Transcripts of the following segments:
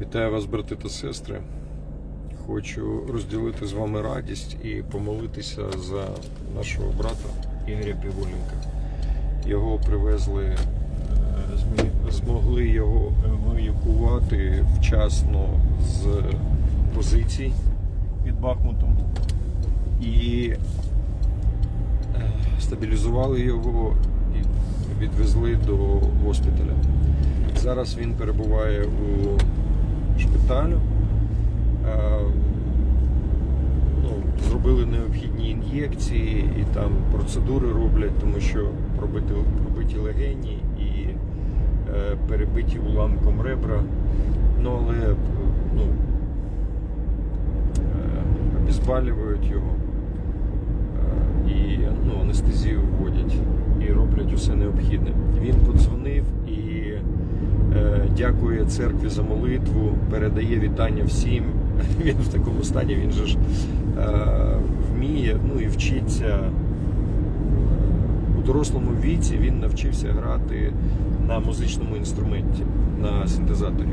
Вітаю вас, брати та сестри. Хочу розділити з вами радість і помолитися за нашого брата Ігоря Піволенка. Його привезли, е, змогли його евакуювати вчасно з позицій під Бахмутом і е, стабілізували його і відвезли до госпіталя. Зараз він перебуває у шпиталю. Е, Ну, зробили необхідні ін'єкції і там процедури роблять, тому що пробиті, пробиті легені і е, перебиті уламком ребра. Ну, але е, ну, обезболюють його і ну, анестезію вводять і роблять усе необхідне. Він подзвонив і дякує церкві за молитву, передає вітання всім. Він в такому стані, він же ж е, вміє, ну і вчиться у дорослому віці він навчився грати на музичному інструменті, на синтезаторі.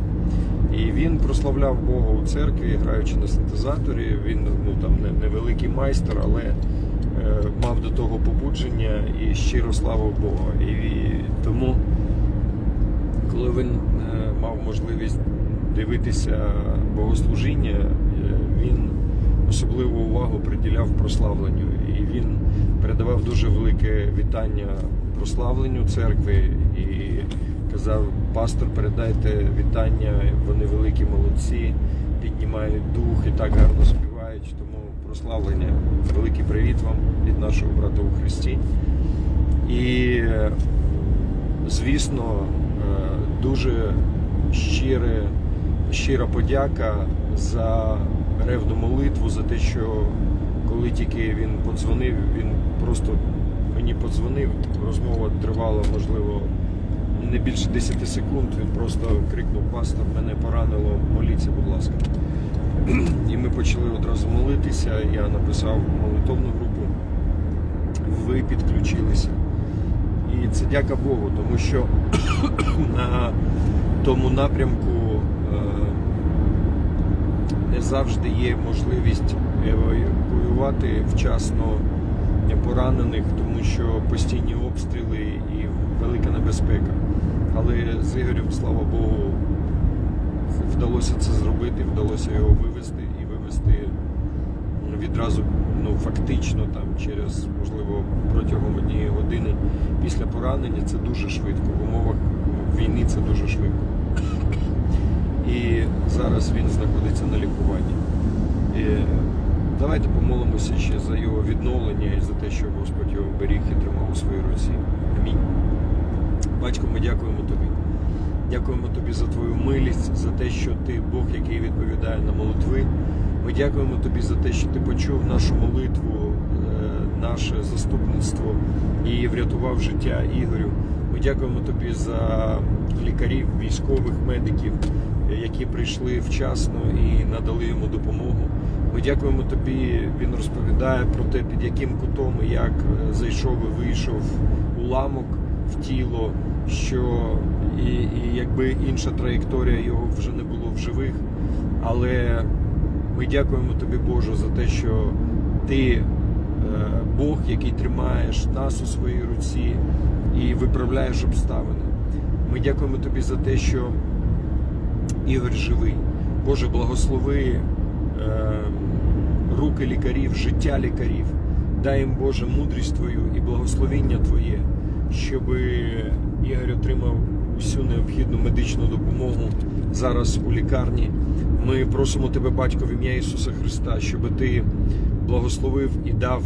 І він прославляв Бога у церкві, граючи на синтезаторі. Він ну там не- невеликий майстер, але е, мав до того побудження і щиро славив Бога. І тому, коли він е, мав можливість дивитися богослужіння, е, він особливу увагу приділяв прославленню. І він передавав дуже велике вітання прославленню церкви і казав: пастор, передайте вітання, вони великі молодці, піднімають дух і так гарно співають. Тому прославлення, великий привіт вам від нашого брата у Христі. І, е, звісно, е, дуже щире, щира подяка за ревну молитву, за те, що коли тільки він подзвонив, він просто мені подзвонив, розмова тривала, можливо, не більше 10 секунд. Він просто крикнув: Пастор, мене поранило, моліться, будь ласка. І ми почали одразу молитися. Я написав молитовну групу. Ви підключилися. І це дяка Богу, тому що на тому напрямку е, не завжди є можливість евакуювати вчасно поранених, тому що постійні обстріли і велика небезпека. Але з Ігорем, слава Богу, вдалося це зробити, вдалося його вивезти і вивезти відразу, ну фактично, там через можливо протягом однієї години після поранення. Це дуже швидко. В умовах війни це дуже швидко. І зараз він знаходиться на лікуванні. І давайте помолимося ще за його відновлення і за те, що Господь його беріг і тримав у своїй руці. Амінь. Батько, ми дякуємо тобі. Дякуємо тобі за твою милість, за те, що ти Бог, який відповідає на молитви. Ми дякуємо тобі за те, що ти почув нашу молитву, е, наше заступництво і врятував життя Ігорю. Ми дякуємо тобі за лікарів, військових, медиків, які прийшли вчасно і надали йому допомогу. Ми дякуємо тобі. Він розповідає про те, під яким кутом і як е, зайшов і вийшов уламок в тіло, що і, і якби інша траєкторія його вже не було в живих. Але ми дякуємо тобі, Боже, за те, що ти е, Бог, який тримаєш нас у своїй руці і виправляєш обставини. Ми дякуємо тобі за те, що Ігор живий. Боже, благослови е, руки лікарів, життя лікарів. Дай їм, Боже, мудрість Твою і благословіння Твоє, щоб Ігор отримав усю необхідну медичну допомогу зараз у лікарні. Ми просимо Тебе, Батько, в ім'я Ісуса Христа, щоб Ти благословив і дав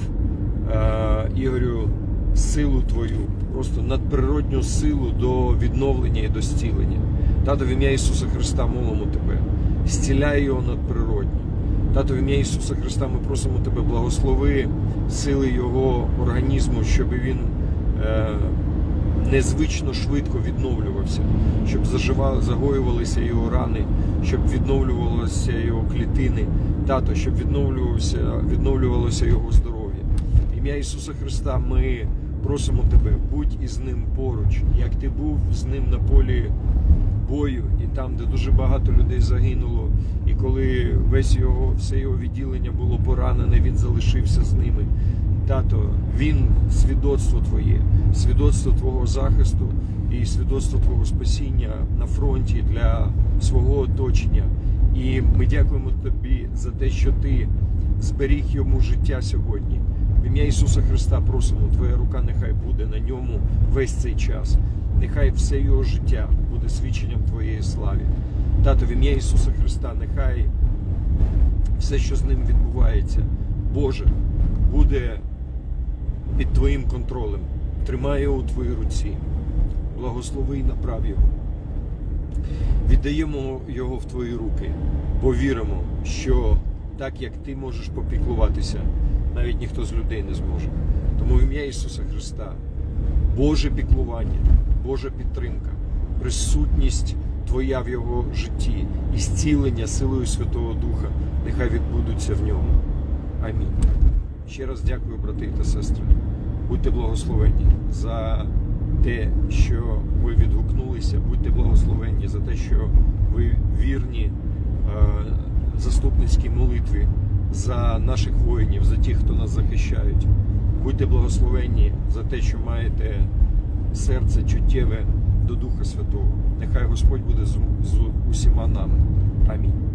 е, Ігорю силу Твою, просто надприродню силу до відновлення і до зцілення. Тато, в ім'я Ісуса Христа молимо Тебе, зціляй його надприродньо. Тато, в ім'я Ісуса Христа ми просимо Тебе, благослови сили Його організму, щоб він е, незвично швидко відновлювався, щоб загоювалися його рани, щоб відновлювалися його клітини, тато, щоб відновлювався, відновлювалося його здоров'я. Ім'я Ісуса Христа ми просимо Тебе, будь із ним поруч, як ти був з ним на полі бою, і там, де дуже багато людей загинуло. І коли весь його все його відділення було поранене, він залишився з ними. Тато, він свідоцтво твоє, свідоцтво твого захисту і свідоцтво твого спасіння на фронті для свого оточення. І ми дякуємо тобі за те, що ти зберіг йому життя сьогодні. В ім'я Ісуса Христа просимо, Твоя рука нехай буде на ньому весь цей час. Нехай все його життя буде свідченням Твоєї слави. Тато, в ім'я Ісуса Христа, нехай все, що з ним відбувається, Боже, буде під Твоїм контролем. Тримай його у Твоїй руці. Благослови і направ його. Віддаємо його в Твої руки, бо віримо, що так як Ти можеш попіклуватися, навіть ніхто з людей не зможе. Тому в ім'я Ісуса Христа, Боже піклування, Божа підтримка, присутність Твоя в Його житті і зцілення силою Святого Духа, нехай відбудуться в ньому. Амінь. Ще раз дякую, брати та сестри. Будьте благословенні за те, що ви відгукнулися, будьте благословенні за те, що ви вірні е, заступницькій молитві за наших воїнів, за тих, хто нас захищають. Будьте благословенні за те, що маєте серце чуттєве до Духа Святого. Нехай Господь буде з, усіма нами. Амінь.